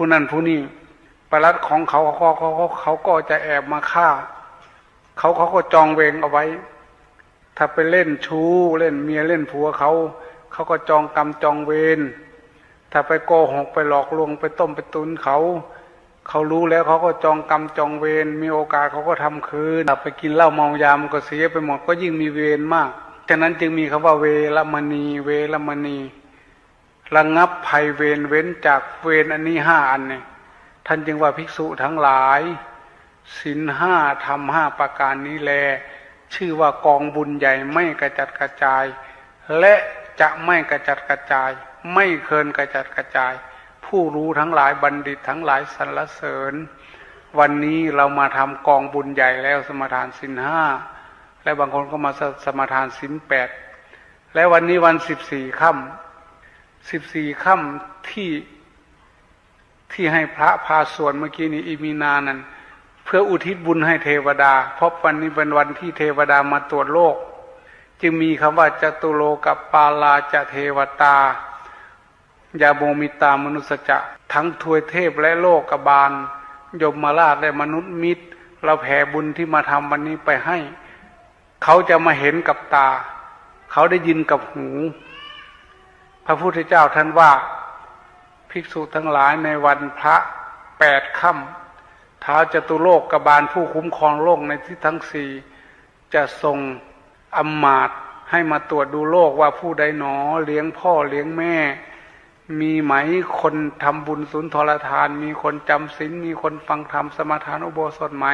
ผู้นั้นผู้นี้ประลัดของเขาเขาเขาเขาเขาก็จะแอบมาฆ่า เขาเขาก็จองเวรเอาไว้ ถ้าไปเล่นชู้เล่นเมียเล่นผัวเขา เขาก็จองกรรมจองเวรถ้าไปโกหกไปหลอกลวงไปต้มไปตุนเขา เขารู้แล้วเขาก็จองกรรมจองเวรมีโอกาสเขาก็ทำคืนถ้าไปกินเหล้าเมายามนก็เสียไปหมดก็ยิ่งมีเวรมากฉะนั้นจึงมีคำว่าเวรมณีเวรมณี ระงับภัยเวรเว้นจากเวรอันนี้ห้าอันเนี่ยท่านจึงว่าภิกษุทั้งหลายศีลห้าทำห้าประการนี้แล ชื่อว่ากองบุญใหญ่ไม่กระจัดกระจาย และจะไม่กระจัดกระจาย ไม่เคินกระจัดกระจาย ผู้รู้ทั้งหลายบัณฑิตทั้งหลายสรรเสริญ วันนี้เรามาทำกองบุญใหญ่แล้วสมทานสินห้าและบางคนก็มาสสมทานสินแปดและวันนี้วันสิบสี่ค่ำ สิบสี่ค่ำที่ที่ให้พระพาสวดเมื่อกี้นี้อิมีนานั้น เพื่ออุทิศบุญให้เทวดา เพราะวันนี้เป็นวันที่เทวดามาตรวจโลก จึงมีคำว่าจตุโลกับปาลาจะเทวตายาโมมิตามนุสจะทั้งทวยเทพและโลกกบาล ยมมาราชและมนุษย์มิตร เราแผ่บุญที่มาทำวันนี้ไปให้ เขาจะมาเห็นกับตา เขาได้ยินกับหู พระพุทธเจ้าท่านว่าภิกษุทั้งหลายในวันพระแปดค่ำท้าวจตุโลกกบาลผู้คุ้มครองโลกในที่ทั้งสี่จะส่งอำมาตย์ให้มาตรวจดูโลกว่าผู้ใดหนอเลี้ยงพ่อเลี้ยงแม่ มีไหมคนทำบุญสุนทรทาน มีคนจำศีลมีคนฟังธรรมสมาทานอุโบสถไหม